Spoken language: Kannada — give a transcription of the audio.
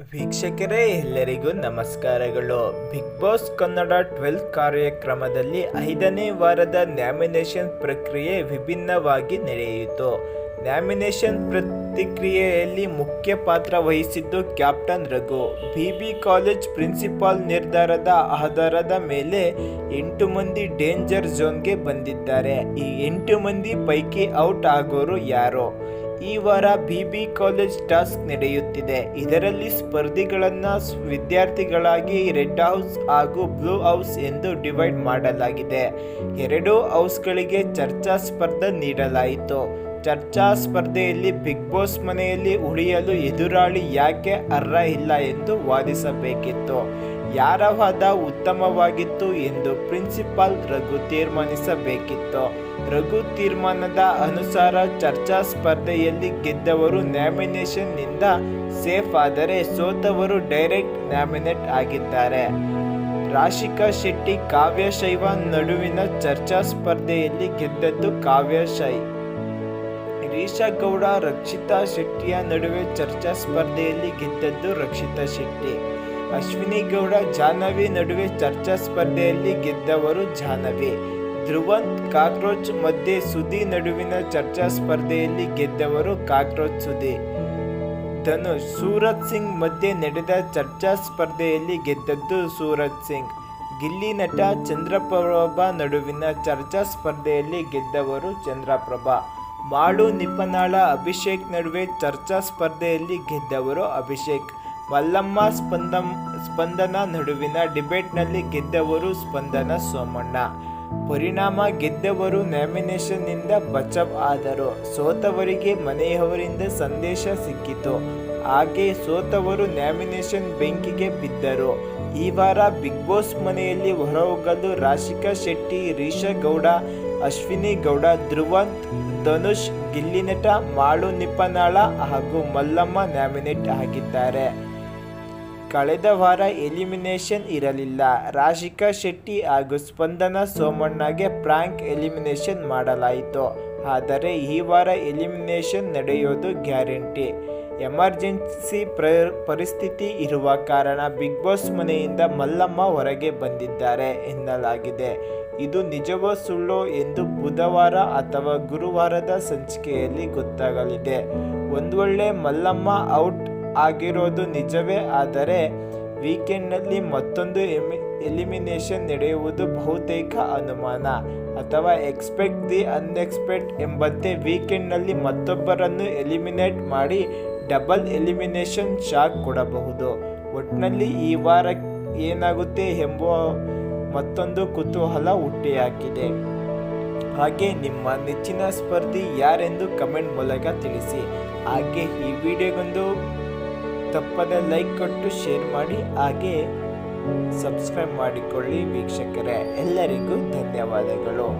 ವೀಕ್ಷಕರೇ, ಎಲ್ಲರಿಗೂ ನಮಸ್ಕಾರಗಳು. ಬಿಗ್ ಬಾಸ್ ಕನ್ನಡ ಟ್ವೆಲ್ತ್ ಕಾರ್ಯಕ್ರಮದಲ್ಲಿ ಐದನೇ ವಾರದ ನ್ಯಾಮಿನೇಷನ್ ಪ್ರಕ್ರಿಯೆ ವಿಭಿನ್ನವಾಗಿ ನಡೆಯಿತು. ನ್ಯಾಮಿನೇಷನ್ ಪ್ರತಿಕ್ರಿಯೆಯಲ್ಲಿ ಮುಖ್ಯ ಪಾತ್ರ ವಹಿಸಿದ್ದು captain Raghu. BB college principal ನಿರ್ಧಾರದ ಆಧಾರದ ಮೇಲೆ ಎಂಟು ಮಂದಿ ಡೇಂಜರ್ ಝೋನ್ಗೆ ಬಂದಿದ್ದಾರೆ. ಈ ಎಂಟು ಮಂದಿ ಪೈಕಿ ಔಟ್ ಆಗೋರು ಯಾರು? ಈ ವಾರ ಬಿ ಬಿ ಕಾಲೇಜ್ ಟಾಸ್ಕ್ ನಡೆಯುತ್ತಿದೆ. ಇದರಲ್ಲಿ ಸ್ಪರ್ಧಿಗಳನ್ನು ವಿದ್ಯಾರ್ಥಿಗಳಾಗಿ ರೆಡ್ ಹೌಸ್ ಹಾಗೂ ಬ್ಲೂ ಹೌಸ್ ಎಂದು ಡಿವೈಡ್ ಮಾಡಲಾಗಿದೆ. ಎರಡು ಹೌಸ್ಗಳಿಗೆ ಚರ್ಚಾ ಸ್ಪರ್ಧೆ ನೀಡಲಾಯಿತು. ಚರ್ಚಾ ಸ್ಪರ್ಧೆಯಲ್ಲಿ ಬಿಗ್ ಬಾಸ್ ಮನೆಯಲ್ಲಿ ಉಳಿಯಲು ಎದುರಾಳಿ ಯಾಕೆ ಅರ್ಹ ಇಲ್ಲ ಎಂದು ವಾದಿಸಬೇಕಿತ್ತು. ಯಾರ ವಾದ ಉತ್ತಮವಾಗಿತ್ತು ಎಂದು ಪ್ರಿನ್ಸಿಪಾಲ್ ರಘು ತೀರ್ಮಾನಿಸಬೇಕಿತ್ತು. ರಘು ತೀರ್ಮಾನದ ಅನುಸಾರ ಚರ್ಚಾ ಸ್ಪರ್ಧೆಯಲ್ಲಿ ಗೆದ್ದವರು ನ್ಯಾಮಿನೇಷನ್ನಿಂದ ಸೇಫ್ ಆದರೆ ಸೋತವರು ಡೈರೆಕ್ಟ್ ನ್ಯಾಮಿನೇಟ್ ಆಗಿದ್ದಾರೆ. ರಾಶಿಕಾ ಶೆಟ್ಟಿ ಕಾವ್ಯಶೈವ ನಡುವಿನ ಚರ್ಚಾ ಸ್ಪರ್ಧೆಯಲ್ಲಿ ಗೆದ್ದದ್ದು ಕಾವ್ಯಶೈ. ಗೌಡ ರಕ್ಷಿತಾ ಶೆಟ್ಟಿಯ ನಡುವೆ ಚರ್ಚಾ ಸ್ಪರ್ಧೆಯಲ್ಲಿ ಗೆದ್ದದ್ದು ರಕ್ಷಿತಾ ಶೆಟ್ಟಿ. ಅಶ್ವಿನಿ ಗೌಡ ಜಾಹ್ನವಿ ನಡುವೆ ಚರ್ಚಾ ಸ್ಪರ್ಧೆಯಲ್ಲಿ ಗೆದ್ದವರು ಜಾಹ್ನವಿ. ಧ್ರುವಂತ್ ಕಾಕ್ರೋಚ್ ಮಧ್ಯೆ ಸುದಿ ನಡುವಿನ ಚರ್ಚಾ ಸ್ಪರ್ಧೆಯಲ್ಲಿ ಗೆದ್ದವರು ಕಾಕ್ರೋಚ್ ಸುದಿ ಧನುಷ್, ಸೂರಜ್ ಸಿಂಗ್ ಮಧ್ಯೆ ನಡೆದ ಚರ್ಚಾ ಸ್ಪರ್ಧೆಯಲ್ಲಿ ಗೆದ್ದದ್ದು ಸೂರಜ್ ಸಿಂಗ್. ಗಿಲ್ಲಿ ನಟ ಚಂದ್ರಪ್ರಭಾ ನಡುವಿನ ಚರ್ಚಾ ಸ್ಪರ್ಧೆಯಲ್ಲಿ ಗೆದ್ದವರು ಚಂದ್ರಪ್ರಭಾ. ಮಾಡು ನಿಪ್ಪನಾಳ ಅಭಿಷೇಕ್ ನಡುವೆ ಚರ್ಚಾ ಸ್ಪರ್ಧೆಯಲ್ಲಿ ಗೆದ್ದವರು ಅಭಿಷೇಕ್. ಮಲ್ಲಮ್ಮ ಸ್ಪಂದಂ, ಸ್ಪಂದನ ನಡುವಿನ ಡಿಬೇಟ್ನಲ್ಲಿ ಗೆದ್ದವರು ಸ್ಪಂದನ ಸೋಮಣ್ಣ. ಪರಿಣಾಮ ಗೆದ್ದವರು ನ್ಯಾಮಿನೇಷನ್ನಿಂದ ಬಚಾವ್ ಆದರು. ಸೋತವರಿಗೆ ಮನೆಯವರಿಂದ ಸಂದೇಶ ಸಿಕ್ಕಿತು. ಹಾಗೆ ಸೋತವರು ನ್ಯಾಮಿನೇಷನ್ ಬೆಂಕಿಗೆ ಬಿದ್ದರು. ಈ ವಾರ ಬಿಗ್ ಬಾಸ್ ಮನೆಯಲ್ಲಿ ಹೊರಹೋಗಲು ರಾಶಿಕಾ ಶೆಟ್ಟಿ ರೀಶಾ ಗೌಡ, ಅಶ್ವಿನಿ ಗೌಡ, ಧ್ರುವಂತ್, ಧನುಷ್ ಗಿಲ್ಲಿನಟ ಮಾಳು ನಿಪ್ಪನಾಳ ಹಾಗೂ ಮಲ್ಲಮ್ಮ ನ್ಯಾಮಿನೇಟ್ ಆಗಿದ್ದಾರೆ. ಕಳೆದ ವಾರ ಎಲಿಮಿನೇಷನ್ ಇರಲಿಲ್ಲ. ರಾಶಿಕಾ ಶೆಟ್ಟಿ ಹಾಗೂ ಸ್ಪಂದನ ಸೋಮಣ್ಣಗೆ ಪ್ರಾಂಕ್ ಎಲಿಮಿನೇಷನ್ ಮಾಡಲಾಯಿತು. ಆದರೆ ಈ ವಾರ ಎಲಿಮಿನೇಷನ್ ನಡೆಯೋದು ಗ್ಯಾರಂಟಿ. ಎಮರ್ಜೆನ್ಸಿ ಪ್ರ, ಪರಿಸ್ಥಿತಿ ಇರುವ ಕಾರಣ ಬಿಗ್ ಬಾಸ್ ಮನೆಯಿಂದ ಮಲ್ಲಮ್ಮ ಹೊರಗೆ ಬಂದಿದ್ದಾರೆ ಎನ್ನಲಾಗಿದೆ. ಇದು ನಿಜವೋ ಸುಳ್ಳೋ ಎಂದು ಬುಧವಾರ ಅಥವಾ ಗುರುವಾರದ ಸಂಚಿಕೆಯಲ್ಲಿ ಗೊತ್ತಾಗಲಿದೆ. ಒಂದು ವೇಳೆ ಮಲ್ಲಮ್ಮ ಔಟ್ ಆಗಿರೋದು ನಿಜವೇ? ಆದರೆ ವೀಕೆಂಡ್ನಲ್ಲಿ ಮತ್ತೊಂದು ಎಮಿ, ಎಲಿಮಿನೇಷನ್ ನಡೆಯುವುದು ಬಹುತೇಕ ಅನುಮಾನ. ಅಥವಾ ಎಕ್ಸ್ಪೆಕ್ಟ್ ದಿ ಅನ್ಎಕ್ಸ್ಪೆಕ್ಟ್ ಎಂಬಂತೆ ವೀಕೆಂಡ್ನಲ್ಲಿ ಮತ್ತೊಬ್ಬರನ್ನು ಎಲಿಮಿನೇಟ್ ಮಾಡಿ ಡಬಲ್ ಎಲಿಮಿನೇಷನ್ ಶಾಕ್ ಕೊಡಬಹುದು. ಒಟ್ಟಿನಲ್ಲಿ ಈ ವಾರ ಏನಾಗುತ್ತೆ ಎಂಬ ಮತ್ತೊಂದು ಕುತೂಹಲ ಹುಟ್ಟಿಹಾಕಿದೆ. ಹಾಗೆ ನಿಮ್ಮ ನೆಚ್ಚಿನ ಸ್ಪರ್ಧಿ ಯಾರೆಂದು ಕಮೆಂಟ್ ಮೂಲಕ ತಿಳಿಸಿ. ಹಾಗೆ ಈ ವಿಡಿಯೋಗೊಂದು ತಪ್ಪದೆ ಲೈಕ್ ಕೊಟ್ಟು ಶೇರ್ ಮಾಡಿ ಹಾಗೆ ಸಬ್ಸ್ಕ್ರೈಬ್ ಮಾಡಿಕೊಳ್ಳಿ ವೀಕ್ಷಕರೇ. ಎಲ್ಲರಿಗೂ ಧನ್ಯವಾದಗಳು.